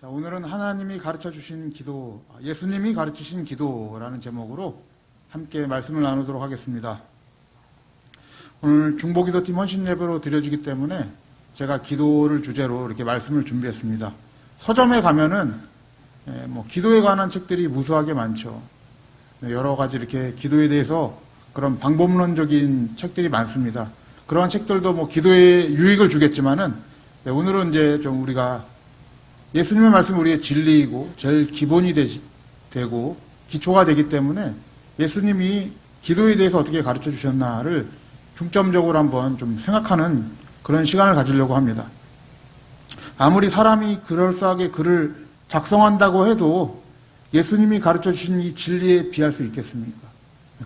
자, 오늘은 하나님이 가르쳐 주신 기도, 예수님이 가르치신 기도라는 제목으로 함께 말씀을 나누도록 하겠습니다. 오늘 중보기도팀 헌신 예배로 드려지기 때문에 제가 기도를 주제로 이렇게 말씀을 준비했습니다. 서점에 가면은 예, 뭐 기도에 관한 책들이 무수하게 많죠. 네, 여러 가지 이렇게 기도에 대해서 그런 방법론적인 책들이 많습니다. 그러한 책들도 뭐 기도에 유익을 주겠지만은 네, 오늘은 이제 좀 우리가 예수님의 말씀이 우리의 진리이고 제일 기본이 되지, 되고 기초가 되기 때문에 예수님이 기도에 대해서 어떻게 가르쳐 주셨나를 중점적으로 한번 좀 생각하는 그런 시간을 가지려고 합니다. 아무리 사람이 그럴싸하게 글을 작성한다고 해도 예수님이 가르쳐 주신 이 진리에 비할 수 있겠습니까?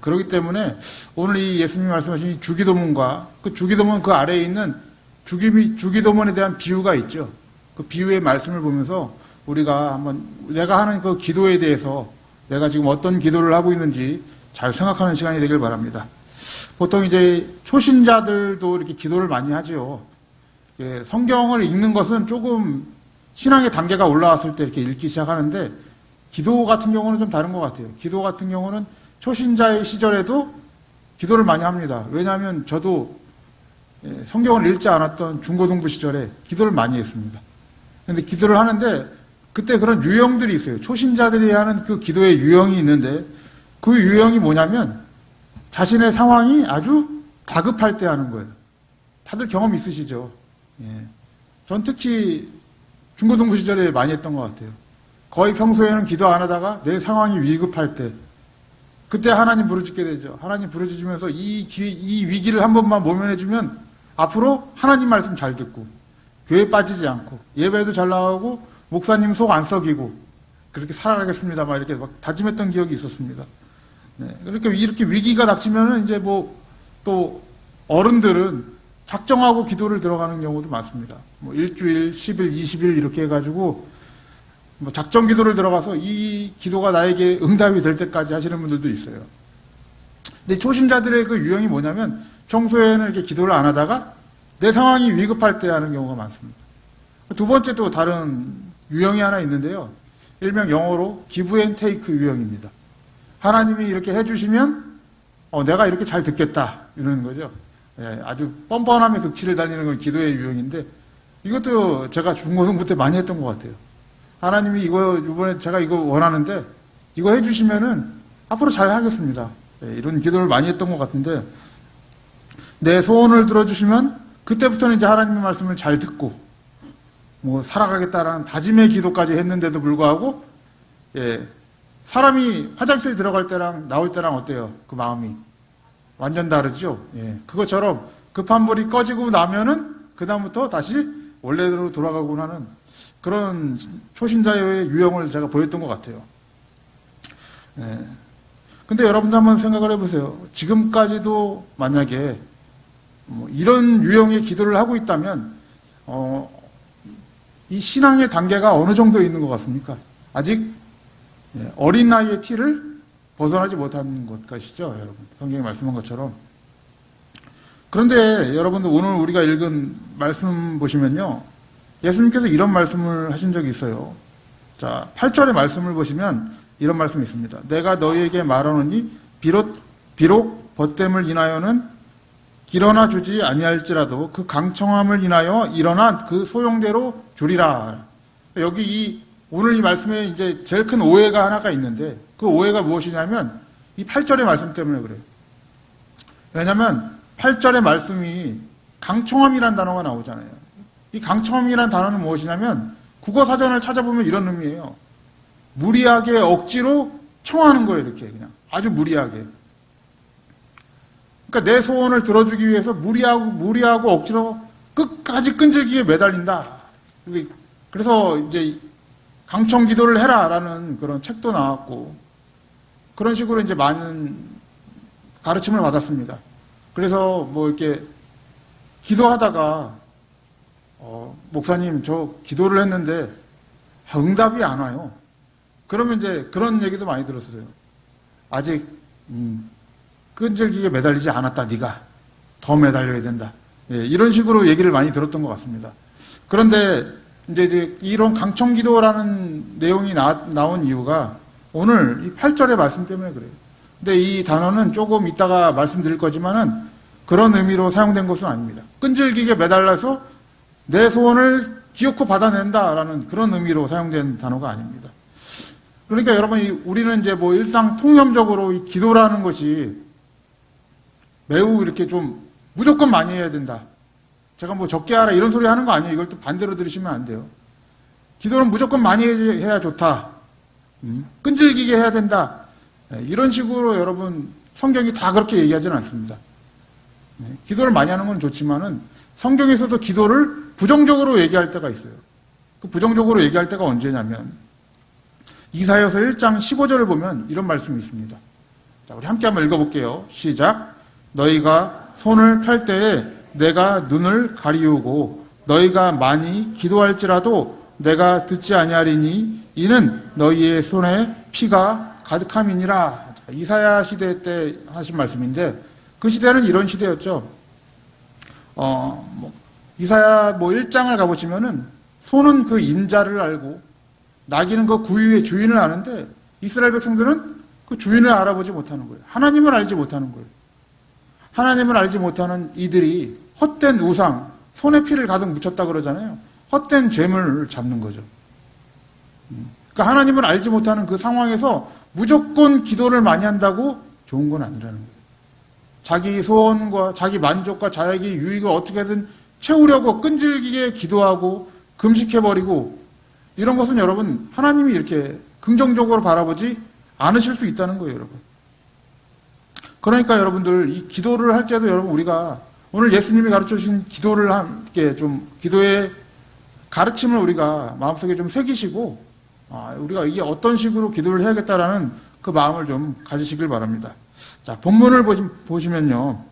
그렇기 때문에 오늘 이 예수님이 말씀하신 이 주기도문과 그 주기도문 그 아래에 있는 주기, 주기도문에 대한 비유가 있죠. 그 비유의 말씀을 보면서 우리가 한번 내가 하는 그 기도에 대해서 내가 지금 어떤 기도를 하고 있는지 잘 생각하는 시간이 되길 바랍니다. 보통 이제 초신자들도 이렇게 기도를 많이 하죠. 예, 성경을 읽는 것은 조금 신앙의 단계가 올라왔을 때 이렇게 읽기 시작하는데 기도 같은 경우는 좀 다른 것 같아요. 기도 같은 경우는 초신자의 시절에도 기도를 많이 합니다. 왜냐하면 저도 예, 성경을 읽지 않았던 중고등부 시절에 기도를 많이 했습니다. 근데 기도를 하는데 그때 그런 유형들이 있어요. 초신자들이 하는 그 기도의 유형이 있는데 그 유형이 뭐냐면 자신의 상황이 아주 다급할 때 하는 거예요. 다들 경험 있으시죠? 예. 전 특히 중고등부 시절에 많이 했던 것 같아요. 거의 평소에는 기도 안 하다가 내 상황이 위급할 때 그때 하나님 부르짖게 되죠. 하나님 부르짖으면서 이, 기, 이 위기를 한 번만 모면해주면 앞으로 하나님 말씀 잘 듣고 교회 빠지지 않고 예배도 잘 나가고 목사님 속 안 썩이고 그렇게 살아가겠습니다. 막 이렇게 막 다짐했던 기억이 있었습니다. 네, 그렇게 이렇게 위기가 닥치면은 이제 뭐 또 어른들은 작정하고 기도를 들어가는 경우도 많습니다. 뭐 일주일, 10일, 20일 이렇게 해가지고 뭐 작정 기도를 들어가서 이 기도가 나에게 응답이 될 때까지 하시는 분들도 있어요. 근데 초신자들의 그 유형이 뭐냐면 평소에는 이렇게 기도를 안 하다가 내 상황이 위급할 때 하는 경우가 많습니다. 두 번째 또 다른 유형이 하나 있는데요. 일명 영어로 기브 앤 테이크 유형입니다. 하나님이 이렇게 해주시면 어, 내가 이렇게 잘 듣겠다 이러는 거죠. 예, 아주 뻔뻔함의 극치를 달리는 건 기도의 유형인데 이것도 제가 중고등부 때 많이 했던 것 같아요. 하나님이 이거 이번에 제가 이거 원하는데 이거 해주시면은 앞으로 잘 하겠습니다. 예, 이런 기도를 많이 했던 것 같은데 내 소원을 들어주시면 그때부터는 이제 하나님의 말씀을 잘 듣고 뭐 살아가겠다라는 다짐의 기도까지 했는데도 불구하고 예, 사람이 화장실 들어갈 때랑 나올 때랑 어때요? 그 마음이 완전 다르죠. 예, 그것처럼 급한 불이 꺼지고 나면은 그 다음부터 다시 원래대로 돌아가고 하는 그런 초신자의 유형을 제가 보였던 것 같아요. 예. 근데 여러분들 한번 생각을 해보세요. 지금까지도 만약에 뭐 이런 유형의 기도를 하고 있다면 어, 이 신앙의 단계가 어느 정도 있는 것 같습니까? 아직 예, 어린 나이의 티를 벗어나지 못한 것 것이죠, 여러분. 성경에 말씀한 것처럼. 그런데 여러분들 오늘 우리가 읽은 말씀 보시면요. 예수님께서 이런 말씀을 하신 적이 있어요. 자, 8절의 말씀을 보시면 이런 말씀이 있습니다. 내가 너희에게 말하노니 비록 비록 벗됨을 인하여는 일어나 주지 아니할지라도 그 강청함을 인하여 일어나 그 소용대로 주리라. 여기 이 오늘 이 말씀에 이제 제일 큰 오해가 하나가 있는데 그 오해가 무엇이냐면 이 8절의 말씀 때문에 그래요. 왜냐하면 8절의 말씀이 강청함이란 단어가 나오잖아요. 이 강청함이란 단어는 무엇이냐면 국어 사전을 찾아보면 이런 의미예요. 무리하게 억지로 청하는 거예요, 이렇게 그냥 아주 무리하게. 그러니까 내 소원을 들어주기 위해서 무리하고 무리하고 억지로 끝까지 끈질기게 매달린다. 그래서 이제 강청 기도를 해라라는 그런 책도 나왔고 그런 식으로 이제 많은 가르침을 받았습니다. 그래서 뭐 이렇게 기도하다가 어, 목사님 저 기도를 했는데 응답이 안 와요. 그러면 이제 그런 얘기도 많이 들었어요. 아직 음, 끈질기게 매달리지 않았다 네가 더 매달려야 된다. 예, 이런 식으로 얘기를 많이 들었던 것 같습니다. 그런데 이제, 이제 이런 강청 기도라는 내용이 나, 나온 이유가 오늘 이 8절의 말씀 때문에 그래요. 근데 이 단어는 조금 이따가 말씀드릴 거지만은 그런 의미로 사용된 것은 아닙니다. 끈질기게 매달려서 내 소원을 기어코 받아낸다라는 그런 의미로 사용된 단어가 아닙니다. 그러니까 여러분, 이 우리는 이제 뭐 일상 통념적으로 이 기도라는 것이 매우 이렇게 좀 무조건 많이 해야 된다. 제가 뭐 적게 하라 이런 소리 하는 거 아니에요. 이걸 또 반대로 들으시면 안 돼요. 기도는 무조건 많이 해야 좋다. 음, 끈질기게 해야 된다. 네, 이런 식으로 여러분 성경이 다 그렇게 얘기하지는 않습니다. 네, 기도를 많이 하는 건 좋지만은 성경에서도 기도를 부정적으로 얘기할 때가 있어요. 그 부정적으로 얘기할 때가 언제냐면 이사여서 1장 15절을 보면 이런 말씀이 있습니다. 자, 우리 함께 한번 읽어볼게요. 시작. 너희가 손을 펼 때에 내가 눈을 가리우고 너희가 많이 기도할지라도 내가 듣지 아니하리니 이는 너희의 손에 피가 가득함이니라. 자, 이사야 시대 때 하신 말씀인데 그 시대는 이런 시대였죠. 어, 뭐, 이사야 뭐 1장을 가보시면은 손은 그 인자를 알고 나귀는 그 구유의 주인을 아는데 이스라엘 백성들은 그 주인을 알아보지 못하는 거예요. 하나님을 알지 못하는 거예요. 하나님을 알지 못하는 이들이 헛된 우상, 손에 피를 가득 묻혔다 그러잖아요. 헛된 죄물을 잡는 거죠. 음. 그러니까 하나님을 알지 못하는 그 상황에서 무조건 기도를 많이 한다고 좋은 건 아니라는 거예요. 자기 소원과 자기 만족과 자기 유익을 어떻게든 채우려고 끈질기게 기도하고 금식해버리고 이런 것은 여러분 하나님이 이렇게 긍정적으로 바라보지 않으실 수 있다는 거예요, 여러분. 그러니까 여러분들 이 기도를 할 때도 여러분 우리가 오늘 예수님이 가르쳐 주신 기도를 함께 좀 기도의 가르침을 우리가 마음속에 좀 새기시고 아, 우리가 이게 어떤 식으로 기도를 해야겠다라는 그 마음을 좀 가지시길 바랍니다. 자, 본문을 보시, 면요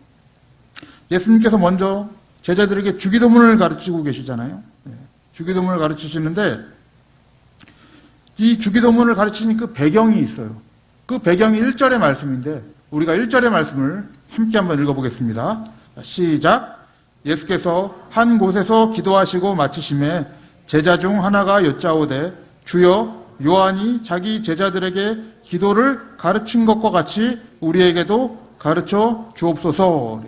예수님께서 먼저 제자들에게 주기도문을 가르치고 계시잖아요. 네, 주기도문을 가르치시는데 이 주기도문을 가르치는 그 배경이 있어요. 그 배경이 1절의 말씀인데 우리가 1절의 말씀을 함께 한번 읽어보겠습니다. 시작. 예수께서 한 곳에서 기도하시고 마치심에 제자 중 하나가 여짜오되 주여 요한이 자기 제자들에게 기도를 가르친 것과 같이 우리에게도 가르쳐 주옵소서.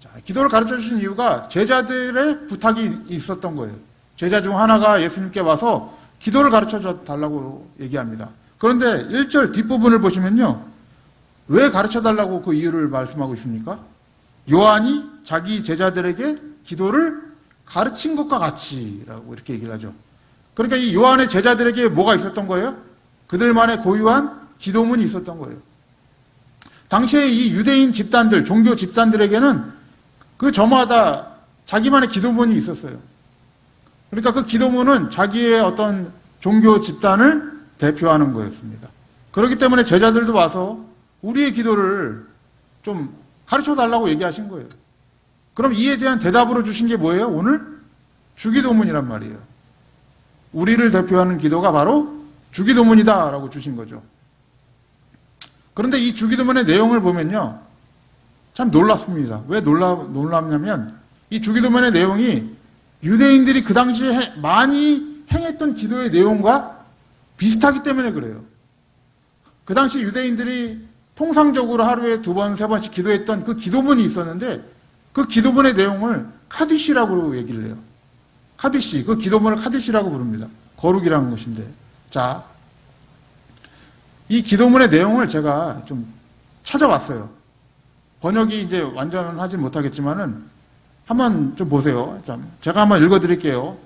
자, 기도를 가르쳐 주신 이유가 제자들의 부탁이 있었던 거예요. 제자 중 하나가 예수님께 와서 기도를 가르쳐 달라고 얘기합니다. 그런데 1절 뒷부분을 보시면요. 왜 가르쳐 달라고 그 이유를 말씀하고 있습니까? 요한이 자기 제자들에게 기도를 가르친 것과 같이라고 이렇게 얘기를 하죠. 그러니까 이 요한의 제자들에게 뭐가 있었던 거예요? 그들만의 고유한 기도문이 있었던 거예요. 당시에 이 유대인 집단들, 종교 집단들에게는 그 저마다 자기만의 기도문이 있었어요. 그러니까 그 기도문은 자기의 어떤 종교 집단을 대표하는 거였습니다. 그렇기 때문에 제자들도 와서 우리의 기도를 좀 가르쳐 달라고 얘기하신 거예요. 그럼 이에 대한 대답으로 주신 게 뭐예요? 오늘 주기도문이란 말이에요. 우리를 대표하는 기도가 바로 주기도문이다라고 주신 거죠. 그런데 이 주기도문의 내용을 보면요. 참 놀랍습니다. 왜 놀라, 놀랍냐면 이 주기도문의 내용이 유대인들이 그 당시에 많이 행했던 기도의 내용과 비슷하기 때문에 그래요. 그 당시 유대인들이 통상적으로 하루에 두 번, 세 번씩 기도했던 그 기도문이 있었는데 그 기도문의 내용을 카디시라고 얘기를 해요. 카디시, 그 기도문을 카디시라고 부릅니다. 거룩이라는 것인데. 자, 이 기도문의 내용을 제가 좀 찾아왔어요. 번역이 이제 완전은 하진 못하겠지만은 한번 좀 보세요. 좀 제가 한번 읽어드릴게요.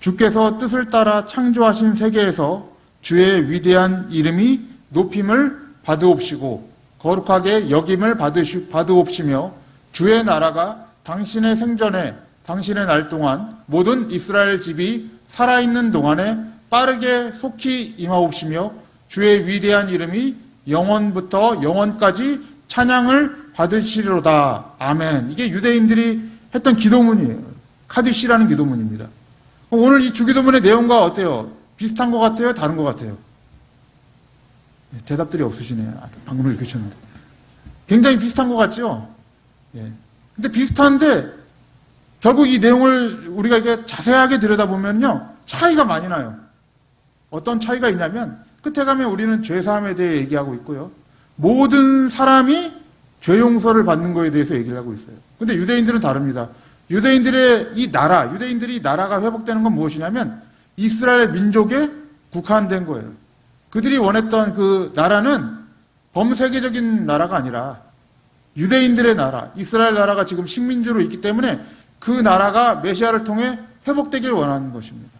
주께서 뜻을 따라 창조하신 세계에서 주의 위대한 이름이 높임을 받으옵시고 거룩하게 역임을 받으시, 받으옵시며 주의 나라가 당신의 생전에 당신의 날 동안 모든 이스라엘 집이 살아있는 동안에 빠르게 속히 임하옵시며 주의 위대한 이름이 영원부터 영원까지 찬양을 받으시리로다. 아멘. 이게 유대인들이 했던 기도문이에요. 카디시라는 기도문입니다. 오늘 이 주기도문의 내용과 어때요? 비슷한 것 같아요? 다른 것 같아요? 네, 대답들이 없으시네요. 아, 방금 읽으셨는데. 굉장히 비슷한 것 같죠? 예. 근데 비슷한데, 결국 이 내용을 우리가 이게 자세하게 들여다보면요. 차이가 많이 나요. 어떤 차이가 있냐면 끝에 가면 우리는 죄사함에 대해 얘기하고 있고요. 모든 사람이 죄 용서를 받는 거에 대해서 얘기를 하고 있어요. 근데 유대인들은 다릅니다. 유대인들의 이 나라, 유대인들이 나라가 회복되는 건 무엇이냐면 이스라엘 민족에 국한된 거예요. 그들이 원했던 그 나라는 범세계적인 나라가 아니라 유대인들의 나라, 이스라엘 나라가 지금 식민지로 있기 때문에 그 나라가 메시아를 통해 회복되길 원하는 것입니다.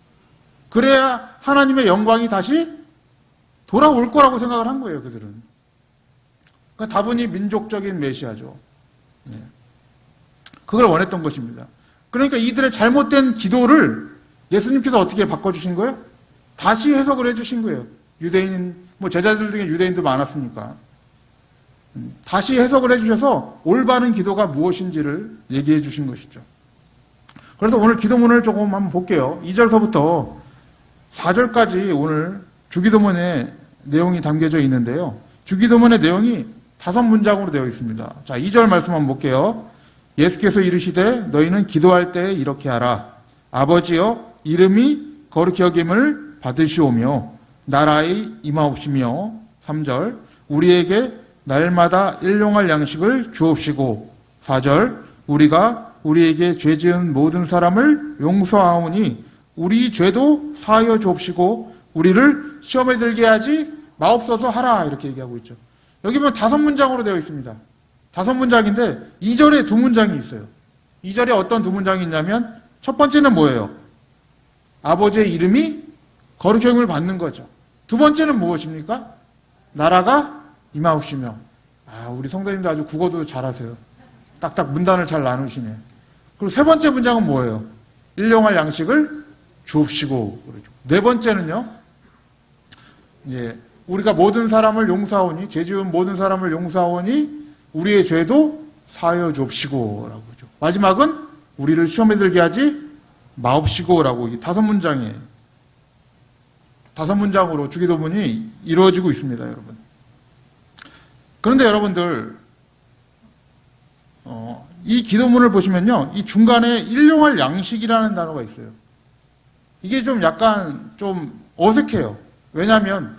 그래야 하나님의 영광이 다시 돌아올 거라고 생각을 한 거예요, 그들은. 그러니까 다분히 민족적인 메시아죠. 네. 그걸 원했던 것입니다. 그러니까 이들의 잘못된 기도를 예수님께서 어떻게 바꿔주신 거예요? 다시 해석을 해주신 거예요. 유대인, 뭐 제자들 중에 유대인도 많았으니까. 음, 다시 해석을 해주셔서 올바른 기도가 무엇인지를 얘기해 주신 것이죠. 그래서 오늘 기도문을 조금 한번 볼게요. 2절서부터 4절까지 오늘 주기도문의 내용이 담겨져 있는데요. 주기도문의 내용이 다섯 문장으로 되어 있습니다. 자, 2절 말씀 한번 볼게요. 예수께서 이르시되 너희는 기도할 때 이렇게 하라. 아버지여 이름이 거룩히 여김을 받으시오며 나라의 임하옵시며 3절 우리에게 날마다 일용할 양식을 주옵시고 4절 우리가 우리에게 죄 지은 모든 사람을 용서하오니 우리 죄도 사하여 주옵시고 우리를 시험에 들게 하지 마옵소서 하라 이렇게 얘기하고 있죠. 여기 보면 다섯 문장으로 되어 있습니다. 다섯 문장인데 2절에 두 문장이 있어요. 2절에 어떤 두 문장이 있냐면 첫 번째는 뭐예요? 아버지의 이름이 거룩형을 받는 거죠. 두 번째는 무엇입니까? 나라가 임하옵시며 아 우리 성도님도 아주 국어도 잘하세요. 딱딱 문단을 잘 나누시네. 그리고 세 번째 문장은 뭐예요? 일용할 양식을 주옵시고. 네 번째는요. 예, 우리가 모든 사람을 용서하오니 죄 지은 모든 사람을 용서하오니 우리의 죄도 사하여 줍시고 라고 하죠. 마지막은 우리를 시험에 들게 하지 마옵시고 라고 이 다섯 문장에 다섯 문장으로 주기도문이 이루어지고 있습니다, 여러분. 그런데 여러분들 어, 이 기도문을 보시면요, 이 중간에 일용할 양식이라는 단어가 있어요. 이게 좀 약간 좀 어색해요. 왜냐하면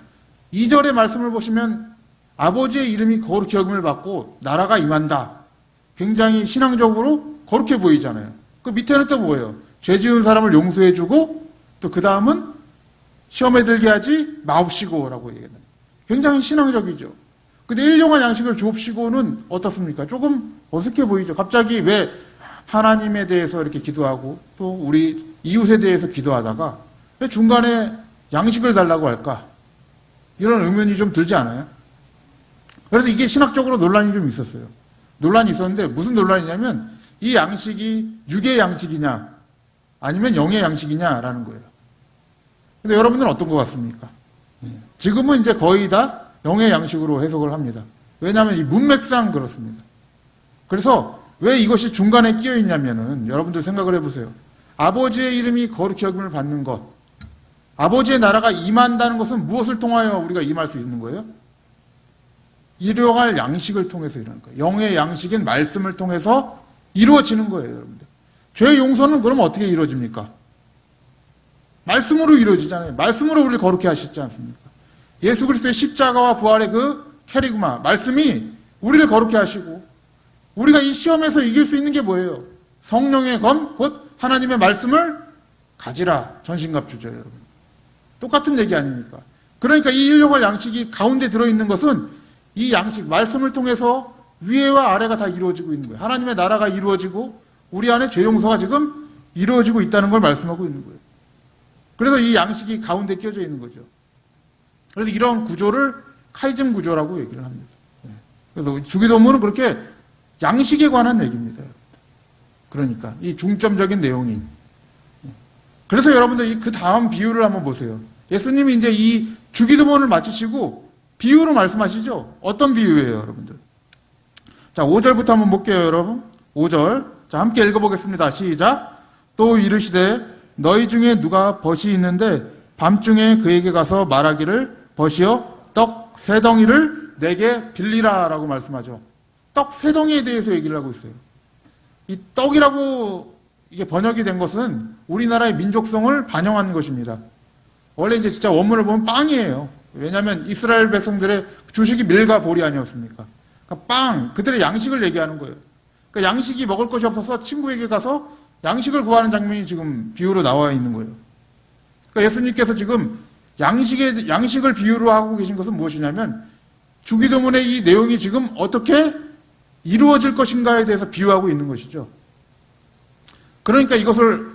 2절의 말씀을 보시면 아버지의 이름이 거룩히 여김을 받고 나라가 임한다. 굉장히 신앙적으로 거룩해 보이잖아요. 그 밑에는 또 뭐예요? 죄 지은 사람을 용서해주고 또 그 다음은 시험에 들게 하지 마옵시고라고 얘기합니다. 굉장히 신앙적이죠. 근데 일용할 양식을 주옵시고는 어떻습니까? 조금 어색해 보이죠. 갑자기 왜 하나님에 대해서 이렇게 기도하고 또 우리 이웃에 대해서 기도하다가 왜 중간에 양식을 달라고 할까? 이런 의문이 좀 들지 않아요? 그래서 이게 신학적으로 논란이 좀 있었어요. 논란이 있었는데 무슨 논란이냐면 이 양식이 육의 양식이냐 아니면 영의 양식이냐라는 거예요. 근데 여러분들은 어떤 것 같습니까? 예. 지금은 이제 거의 다 영의 양식으로 해석을 합니다. 왜냐하면 이 문맥상 그렇습니다. 그래서 왜 이것이 중간에 끼어 있냐면은 여러분들 생각을 해보세요. 아버지의 이름이 거룩히 여김을 받는 것. 아버지의 나라가 임한다는 것은 무엇을 통하여 우리가 임할 수 있는 거예요? 일용할 양식을 통해서 이러는 거예요. 영의 양식인 말씀을 통해서 이루어지는 거예요, 여러분들. 죄 용서는 그럼 어떻게 이루어집니까? 말씀으로 이루어지잖아요. 말씀으로 우리를 거룩해 하시지 않습니까? 예수 그리스도의 십자가와 부활의 그 캐리구마, 말씀이 우리를 거룩해 하시고, 우리가 이 시험에서 이길 수 있는 게 뭐예요? 성령의 검, 곧 하나님의 말씀을 가지라. 전신갑 주죠, 여러분. 똑같은 얘기 아닙니까? 그러니까 이 일용할 양식이 가운데 들어있는 것은 이 양식, 말씀을 통해서 위에와 아래가 다 이루어지고 있는 거예요. 하나님의 나라가 이루어지고 우리 안에 죄 용서가 지금 이루어지고 있다는 걸 말씀하고 있는 거예요. 그래서 이 양식이 가운데 끼어져 있는 거죠. 그래서 이런 구조를 카이즘 구조라고 얘기를 합니다. 네. 그래서 주기도문은 그렇게 양식에 관한 얘기입니다. 그러니까 이 중점적인 내용이. 네. 그래서 여러분들 그 다음 비유를 한번 보세요. 예수님이 이제 이 주기도문을 마치시고 비유로 말씀하시죠. 어떤 비유예요, 여러분들? 자, 5절부터 한번 볼게요, 여러분. 5절. 자, 함께 읽어보겠습니다. 시작. 또 이르시되 너희 중에 누가 벗이 있는데 밤중에 그에게 가서 말하기를 벗이여 떡 세 덩이를 내게 빌리라 라고 말씀하죠. 떡 세 덩이에 대해서 얘기를 하고 있어요. 이 떡이라고 이게 번역이 된 것은 우리나라의 민족성을 반영한 것입니다. 원래 이제 진짜 원문을 보면 빵이에요. 왜냐하면 이스라엘 백성들의 주식이 밀과 볼이 아니었습니까? 그러니까 빵, 그들의 양식을 얘기하는 거예요. 그러니까 양식이 먹을 것이 없어서 친구에게 가서 양식을 구하는 장면이 지금 비유로 나와 있는 거예요. 그러니까 예수님께서 지금 양식의 양식을 비유로 하고 계신 것은 무엇이냐면 주기도문의 이 내용이 지금 어떻게 이루어질 것인가에 대해서 비유하고 있는 것이죠. 그러니까 이것을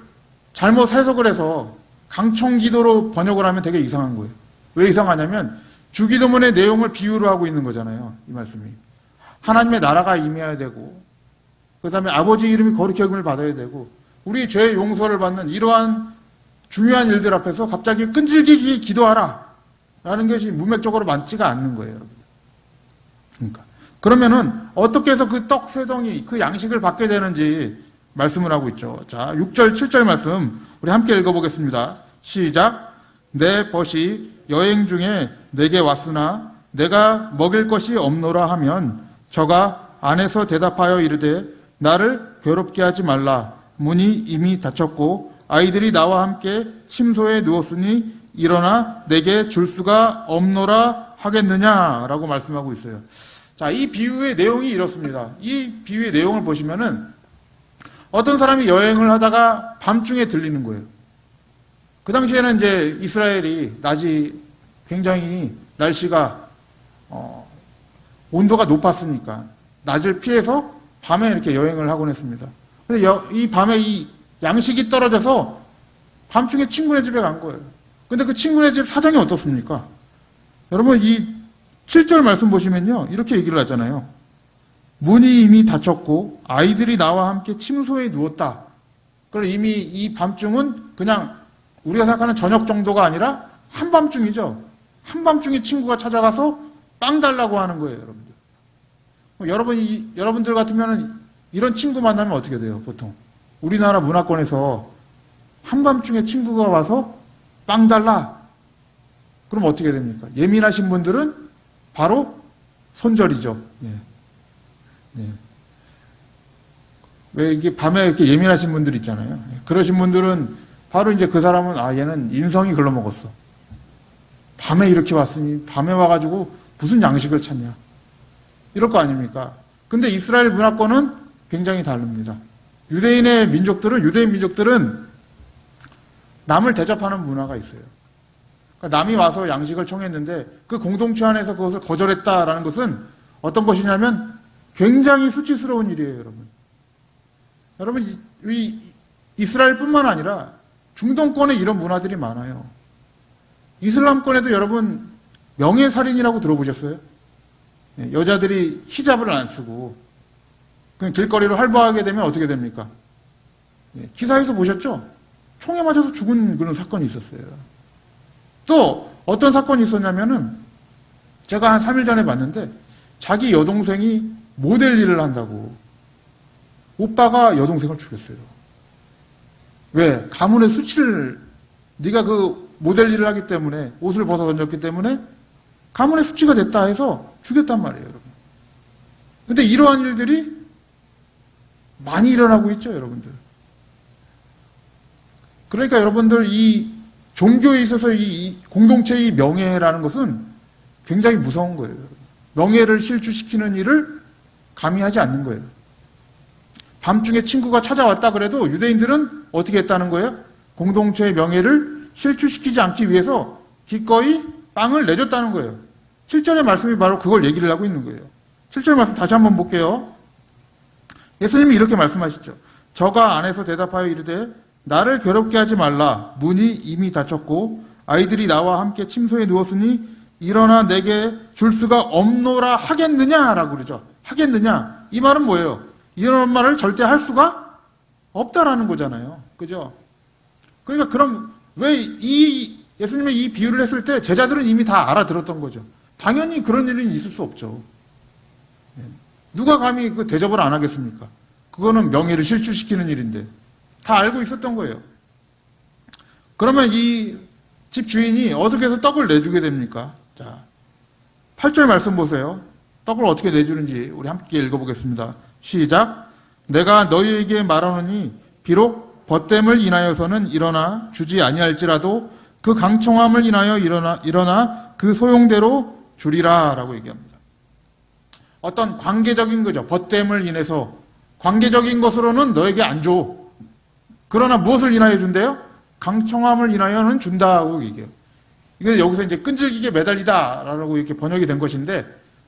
잘못 해석을 해서 강청기도로 번역을 하면 되게 이상한 거예요. 왜 이상하냐면 주기도문의 내용을 비유로 하고 있는 거잖아요. 이 말씀이. 하나님의 나라가 임해야 되고 그 다음에 아버지 이름이 거룩히 여김을 받아야 되고 우리 죄의 용서를 받는 이러한 중요한 일들 앞에서 갑자기 끈질기게 기도하라 라는 것이 문맥적으로 맞지가 않는 거예요, 여러분. 그러니까. 그러면은 어떻게 해서 그 떡 세 덩이, 그 양식을 받게 되는지 말씀을 하고 있죠. 자, 6절, 7절 말씀 우리 함께 읽어보겠습니다. 시작. 내 벗이 여행 중에 내게 왔으나 내가 먹일 것이 없노라 하면 저가 안에서 대답하여 이르되 나를 괴롭게 하지 말라. 문이 이미 닫혔고 아이들이 나와 함께 침소에 누웠으니 일어나 내게 줄 수가 없노라 하겠느냐라고 말씀하고 있어요. 자, 이 비유의 내용이 이렇습니다. 이 비유의 내용을 보시면은 어떤 사람이 여행을 하다가 밤중에 들리는 거예요. 그 당시에는 이제 이스라엘이 낮이 굉장히 날씨가 어, 온도가 높았으니까 낮을 피해서 밤에 이렇게 여행을 하곤 했습니다. 근데 여- 이 밤에 이 양식이 떨어져서 밤중에 친구네 집에 간 거예요. 근데 그 친구네 집 사정이 어떻습니까? 여러분 이 7절 말씀 보시면요. 이렇게 얘기를 하잖아요. 문이 이미 닫혔고 아이들이 나와 함께 침소에 누웠다. 그럼 이미 이 밤중은 그냥 우리가 생각하는 저녁 정도가 아니라 한밤중이죠. 한밤중에 친구가 찾아가서 빵 달라고 하는 거예요, 여러분들. 뭐 여러분이 여러분들 같으면 이런 친구 만나면 어떻게 돼요, 보통? 우리나라 문화권에서 한밤중에 친구가 와서 빵 달라. 그럼 어떻게 됩니까? 예민하신 분들은 바로 손절이죠. 예. 예. 왜 이게 밤에 이렇게 예민하신 분들 있잖아요. 예. 그러신 분들은 바로 이제 그 사람은 아 얘는 인성이 글러먹었어. 밤에 이렇게 왔으니 밤에 와가지고 무슨 양식을 찾냐. 이럴 거 아닙니까? 근데 이스라엘 문화권은 굉장히 다릅니다. 유대인의 민족들은 유대인 민족들은 남을 대접하는 문화가 있어요. 그러니까 남이 와서 양식을 청했는데 그 공동체 안에서 그것을 거절했다라는 것은 어떤 것이냐면 굉장히 수치스러운 일이에요, 여러분. 여러분, 이, 이 이스라엘뿐만 아니라 중동권에 이런 문화들이 많아요. 이슬람권에도 여러분 명예살인이라고 들어보셨어요? 예, 여자들이 히잡을 안 쓰고 그냥 길거리로 활보하게 되면 어떻게 됩니까? 예, 기사에서 보셨죠? 총에 맞아서 죽은 그런 사건이 있었어요. 또 어떤 사건이 있었냐면은 제가 한 3일 전에 봤는데 자기 여동생이 모델 일을 한다고 오빠가 여동생을 죽였어요. 왜? 가문의 수치를 네가 그 모델 일을 하기 때문에 옷을 벗어 던졌기 때문에 가문의 수치가 됐다 해서 죽였단 말이에요, 여러분. 근데 이러한 일들이 많이 일어나고 있죠, 여러분들. 그러니까 여러분들 이 종교에 있어서 이 공동체의 명예라는 것은 굉장히 무서운 거예요. 명예를 실추시키는 일을 감히 하지 않는 거예요. 밤중에 친구가 찾아왔다 그래도 유대인들은 어떻게 했다는 거예요? 공동체의 명예를 실추시키지 않기 위해서 기꺼이 빵을 내줬다는 거예요. 7절의 말씀이 바로 그걸 얘기를 하고 있는 거예요. 7절 말씀 다시 한번 볼게요. 예수님이 이렇게 말씀하시죠. 저가 안에서 대답하여 이르되 나를 괴롭게 하지 말라. 문이 이미 닫혔고 아이들이 나와 함께 침소에 누웠으니 일어나 내게 줄 수가 없노라 하겠느냐라고 그러죠. 하겠느냐. 이 말은 뭐예요? 이런 말을 절대 할 수가 없다라는 거잖아요. 그죠? 그러니까 그럼 왜 이 예수님의 이 비유를 했을 때 제자들은 이미 다 알아들었던 거죠. 당연히 그런 일은 있을 수 없죠. 예. 누가 감히 그 대접을 안 하겠습니까? 그거는 명예를 실추시키는 일인데 다 알고 있었던 거예요. 그러면 이 집 주인이 어떻게 해서 떡을 내주게 됩니까? 자, 8절 말씀 보세요. 떡을 어떻게 내주는지 우리 함께 읽어보겠습니다. 시작. 내가 너희에게 말하노니 비록 벗됨을 인하여서는 일어나 주지 아니할지라도 그 강청함을 인하여 일어나 일어나 그 소용대로 주리라라고 얘기합니다. 어떤 관계적인 거죠. 벗됨을 인해서 관계적인 것으로는 너에게 안 줘. 그러나 무엇을 인하여 준대요? 강청함을 인하여는 준다고 얘기해요. 이게 여기서 이제 끈질기게 매달리다라고 이렇게 번역이 된 것인데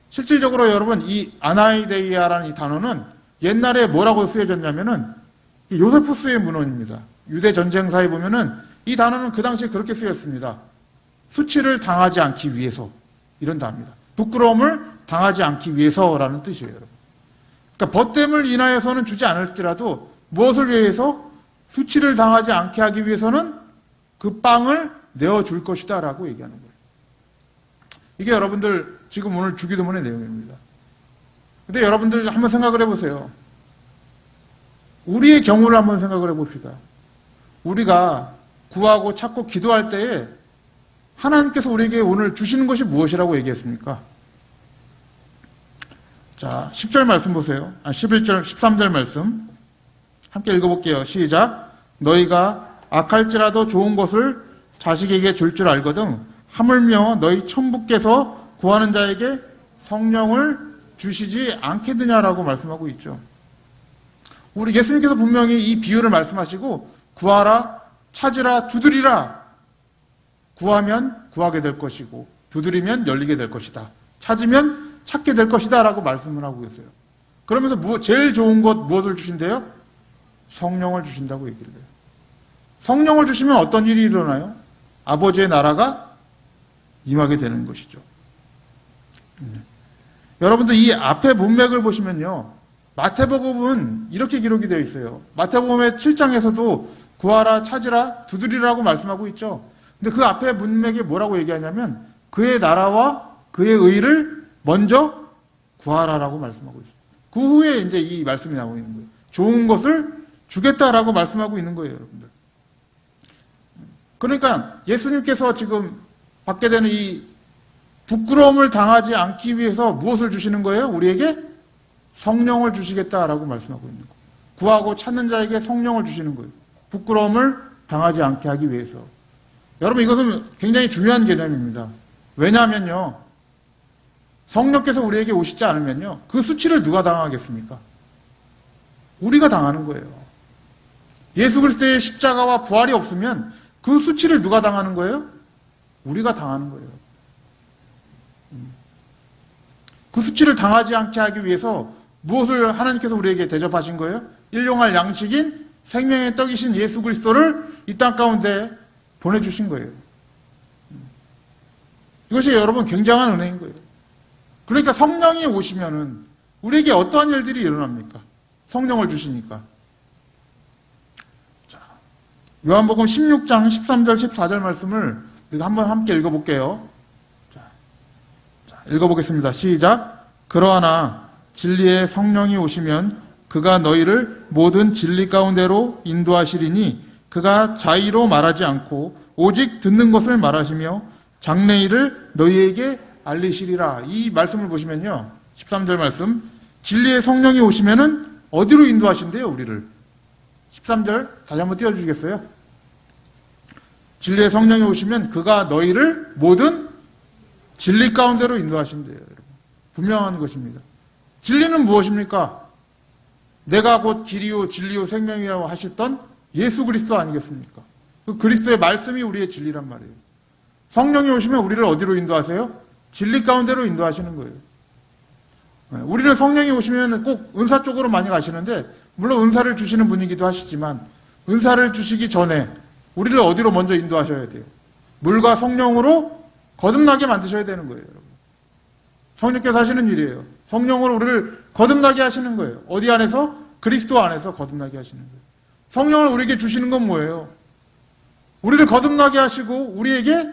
실질적으로 여러분 이 아나이데이아라는 이 단어는 옛날에 뭐라고 쓰여졌냐면은 이 요세푸스의 문헌입니다. 유대 전쟁사에 보면은 이 단어는 그 당시에 그렇게 쓰였습니다. 수치를 당하지 않기 위해서 이런 단어입니다. 부끄러움을 당하지 않기 위해서라는 뜻이에요. 여러분. 그러니까 벗됨을 인하여서는 주지 않을지라도 무엇을 위해서 수치를 당하지 않게 하기 위해서는 그 빵을 내어줄 것이다 라고 얘기하는 거예요. 이게 여러분들 지금 오늘 주기도문의 내용입니다. 근데 여러분들 한번 생각을 해보세요. 우리의 경우를 한번 생각을 해봅시다. 우리가 구하고 찾고 기도할 때에 하나님께서 우리에게 오늘 주시는 것이 무엇이라고 얘기했습니까? 자, 10절 말씀 보세요. 아, 11절, 13절 말씀. 함께 읽어볼게요. 시작. 너희가 악할지라도 좋은 것을 자식에게 줄줄 알거든. 하물며 너희 천부께서 구하는 자에게 성령을 주시지 않겠느냐라고 말씀하고 있죠. 우리 예수님께서 분명히 이 비유를 말씀하시고 구하라, 찾으라, 두드리라. 구하면 구하게 될 것이고 두드리면 열리게 될 것이다. 찾으면 찾게 될 것이다 라고 말씀을 하고 계세요. 그러면서 무, 제일 좋은 것 무엇을 주신대요? 성령을 주신다고 얘기를 해요. 성령을 주시면 어떤 일이 일어나요? 아버지의 나라가 임하게 되는 것이죠. 네. 여러분들 이 앞에 문맥을 보시면요. 마태복음은 이렇게 기록이 되어 있어요. 마태복음의 7장에서도 구하라, 찾으라, 두드리라고 말씀하고 있죠. 근데 그 앞에 문맥에 뭐라고 얘기하냐면 그의 나라와 그의 의를 먼저 구하라라고 말씀하고 있어요. 그 후에 이제 이 말씀이 나오고 있는 거예요. 좋은 것을 주겠다라고 말씀하고 있는 거예요, 여러분들. 그러니까 예수님께서 지금 받게 되는 이 부끄러움을 당하지 않기 위해서 무엇을 주시는 거예요? 우리에게 성령을 주시겠다라고 말씀하고 있는 거예요. 구하고 찾는 자에게 성령을 주시는 거예요. 부끄러움을 당하지 않게 하기 위해서. 여러분 이것은 굉장히 중요한 개념입니다. 왜냐하면요. 성령께서 우리에게 오시지 않으면요. 그 수치를 누가 당하겠습니까? 우리가 당하는 거예요. 예수 그리스도의 십자가와 부활이 없으면 그 수치를 누가 당하는 거예요? 우리가 당하는 거예요. 그 수치를 당하지 않게 하기 위해서 무엇을 하나님께서 우리에게 대접하신 거예요? 일용할 양식인 생명의 떡이신 예수 그리스도를 이 땅 가운데 보내주신 거예요. 이것이 여러분 굉장한 은혜인 거예요. 그러니까 성령이 오시면은 우리에게 어떠한 일들이 일어납니까? 성령을 주시니까. 자, 요한복음 16장 13절 14절 말씀을 한번 함께 읽어볼게요. 자, 자, 읽어보겠습니다. 시작. 그러하나 진리의 성령이 오시면 그가 너희를 모든 진리 가운데로 인도하시리니 그가 자의로 말하지 않고 오직 듣는 것을 말하시며 장래일을 너희에게 알리시리라. 이 말씀을 보시면요. 13절 말씀. 진리의 성령이 오시면은 어디로 인도하신대요, 우리를? 13절 다시 한번 띄워 주시겠어요? 진리의 성령이 오시면 그가 너희를 모든 진리 가운데로 인도하신대요, 여러분. 분명한 것입니다. 진리는 무엇입니까? 내가 곧 길이요 진리요 생명이요 하셨던 예수 그리스도 아니겠습니까? 그 그리스도의 말씀이 우리의 진리란 말이에요. 성령이 오시면 우리를 어디로 인도하세요? 진리 가운데로 인도하시는 거예요. 네, 우리를 성령이 오시면 꼭 은사 쪽으로 많이 가시는데, 물론 은사를 주시는 분이기도 하시지만, 은사를 주시기 전에 우리를 어디로 먼저 인도하셔야 돼요? 물과 성령으로 거듭나게 만드셔야 되는 거예요, 여러분. 성령께서 하시는 일이에요. 성령으로 우리를 거듭나게 하시는 거예요. 어디 안에서? 그리스도 안에서 거듭나게 하시는 거예요. 성령을 우리에게 주시는 건 뭐예요? 우리를 거듭나게 하시고 우리에게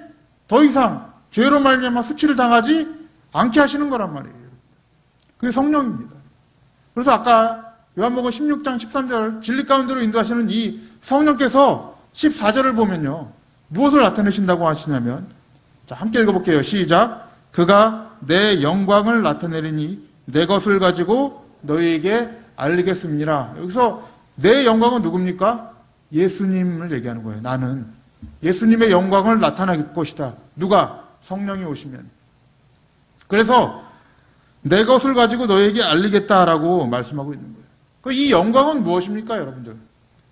더 이상 죄로 말미암아 수치를 당하지 않게 하시는 거란 말이에요. 그게 성령입니다. 그래서 아까 요한복음 16장 13절 진리 가운데로 인도하시는 이 성령께서 14절을 보면요. 무엇을 나타내신다고 하시냐면 자, 함께 읽어볼게요. 시작. 그가 내 영광을 나타내리니 내 것을 가지고 너희에게 알리겠습니다. 여기서 내 영광은 누굽니까? 예수님을 얘기하는 거예요. 나는 예수님의 영광을 나타낼 것이다. 누가? 성령이 오시면. 그래서 내 것을 가지고 너에게 알리겠다라고 말씀하고 있는 거예요. 그이 영광은 무엇입니까, 여러분들?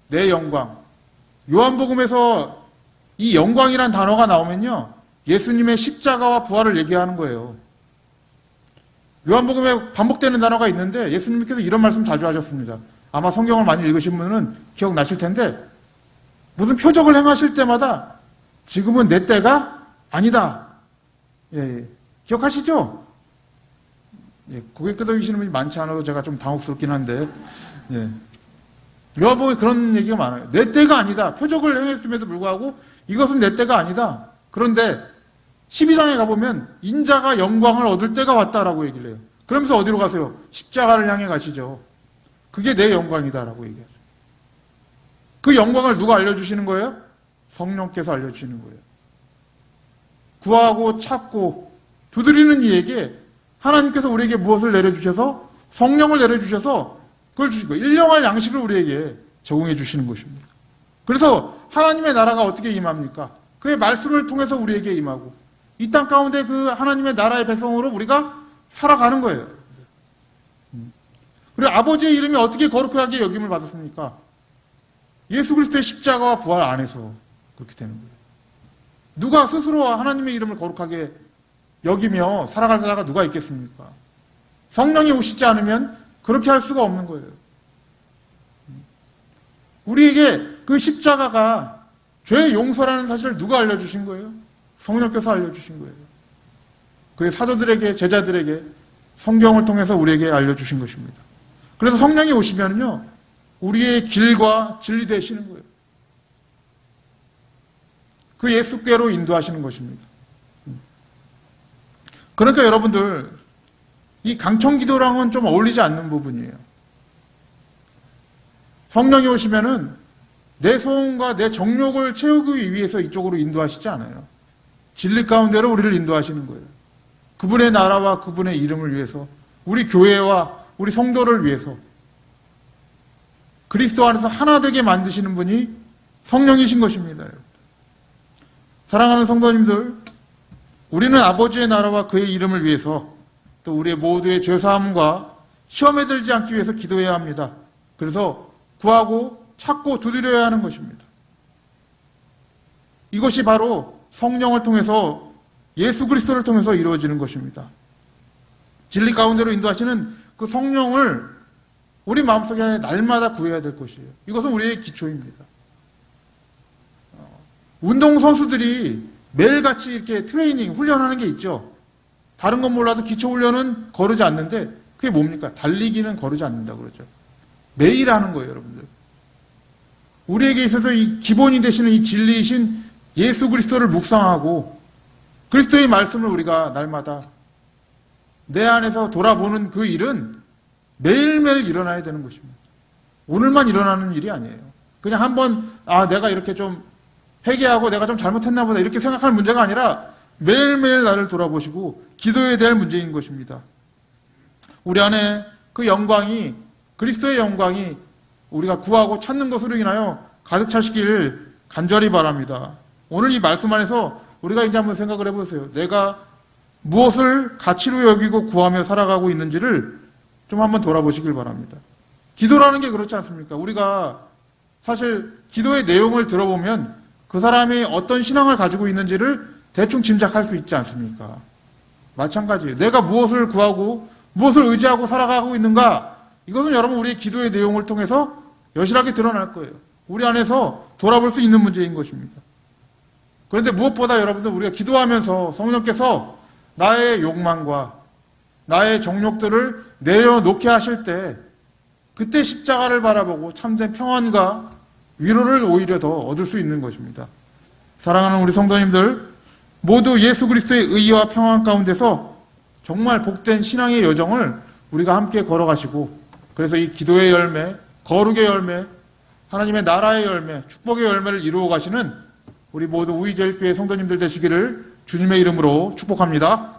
내 영광. 요한복음에서 이 영광이란 단어가 나오면요. 예수님의 십자가와 부활을 얘기하는 거예요. 요한복음에 반복되는 단어가 있는데 예수님께서 이런 말씀 자주 하셨습니다. 아마 성경을 많이 읽으신 분은 기억나실 텐데 무슨 표적을 행하실 때마다 지금은 내 때가 아니다. 예, 예. 기억하시죠? 예, 고개 끄덕이시는 분이 많지 않아서 제가 좀 당혹스럽긴 한데, 예. 요한복음에 그런 얘기가 많아요. 내 때가 아니다. 표적을 행했음에도 불구하고 이것은 내 때가 아니다. 그런데 12장에 가보면 인자가 영광을 얻을 때가 왔다라고 얘기를 해요. 그러면서 어디로 가세요? 십자가를 향해 가시죠. 그게 내 영광이다라고 얘기하죠. 그 영광을 누가 알려주시는 거예요? 성령께서 알려주시는 거예요. 구하고 찾고 두드리는 이에게 하나님께서 우리에게 무엇을 내려주셔서 성령을 내려주셔서 그걸 주시고 일용할 양식을 우리에게 제공해 주시는 것입니다. 그래서 하나님의 나라가 어떻게 임합니까? 그의 말씀을 통해서 우리에게 임하고 이 땅 가운데 그 하나님의 나라의 백성으로 우리가 살아가는 거예요. 그리고 아버지의 이름이 어떻게 거룩하게 여김을 받았습니까? 예수 그리스도의 십자가와 부활 안에서 그렇게 되는 거예요. 누가 스스로 하나님의 이름을 거룩하게 여기며 살아갈 자가 누가 있겠습니까? 성령이 오시지 않으면 그렇게 할 수가 없는 거예요. 우리에게 그 십자가가 죄의 용서라는 사실을 누가 알려주신 거예요? 성령께서 알려주신 거예요. 그의 사도들에게, 제자들에게 성경을 통해서 우리에게 알려주신 것입니다. 그래서 성령이 오시면요, 우리의 길과 진리 되시는 거예요. 그 예수께로 인도하시는 것입니다. 그러니까 여러분들, 이 강청 기도랑은 좀 어울리지 않는 부분이에요. 성령이 오시면은 내 소원과 내 정욕을 채우기 위해서 이쪽으로 인도하시지 않아요. 진리 가운데로 우리를 인도하시는 거예요. 그분의 나라와 그분의 이름을 위해서, 우리 교회와 우리 성도를 위해서, 그리스도 안에서 하나 되게 만드시는 분이 성령이신 것입니다. 사랑하는 성도님들, 우리는 아버지의 나라와 그의 이름을 위해서 또 우리의 모두의 죄사함과 시험에 들지 않기 위해서 기도해야 합니다. 그래서 구하고 찾고 두드려야 하는 것입니다. 이것이 바로 성령을 통해서 예수 그리스도를 통해서 이루어지는 것입니다. 진리 가운데로 인도하시는 그 성령을 우리 마음속에 날마다 구해야 될 것이에요. 이것은 우리의 기초입니다. 운동 선수들이 매일같이 이렇게 트레이닝, 훈련하는 게 있죠. 다른 건 몰라도 기초 훈련은 거르지 않는데 그게 뭡니까? 달리기는 거르지 않는다 그러죠. 매일 하는 거예요, 여러분들. 우리에게 있어서 이 기본이 되시는 이 진리이신 예수 그리스도를 묵상하고 그리스도의 말씀을 우리가 날마다 내 안에서 돌아보는 그 일은 매일매일 일어나야 되는 것입니다. 오늘만 일어나는 일이 아니에요. 그냥 한번 아 내가 이렇게 좀 회개하고 내가 좀 잘못했나 보다 이렇게 생각할 문제가 아니라 매일매일 나를 돌아보시고 기도해야 될 문제인 것입니다. 우리 안에 그 영광이 그리스도의 영광이 우리가 구하고 찾는 것으로 인하여 가득 차시길 간절히 바랍니다. 오늘 이 말씀 안에서 우리가 이제 한번 생각을 해보세요. 내가 무엇을 가치로 여기고 구하며 살아가고 있는지를 좀 한번 돌아보시길 바랍니다. 기도라는 게 그렇지 않습니까? 우리가 사실 기도의 내용을 들어보면 그 사람이 어떤 신앙을 가지고 있는지를 대충 짐작할 수 있지 않습니까? 마찬가지예요. 내가 무엇을 구하고 무엇을 의지하고 살아가고 있는가? 이것은 여러분 우리의 기도의 내용을 통해서 여실하게 드러날 거예요. 우리 안에서 돌아볼 수 있는 문제인 것입니다. 그런데 무엇보다 여러분들 우리가 기도하면서 성령께서 나의 욕망과 나의 정욕들을 내려놓게 하실 때 그때 십자가를 바라보고 참된 평안과 위로를 오히려 더 얻을 수 있는 것입니다. 사랑하는 우리 성도님들 모두 예수 그리스도의 의와 평안 가운데서 정말 복된 신앙의 여정을 우리가 함께 걸어가시고 그래서 이 기도의 열매, 거룩의 열매, 하나님의 나라의 열매, 축복의 열매를 이루어 가시는 우리 모두 우이제일교회 성도님들 되시기를 주님의 이름으로 축복합니다.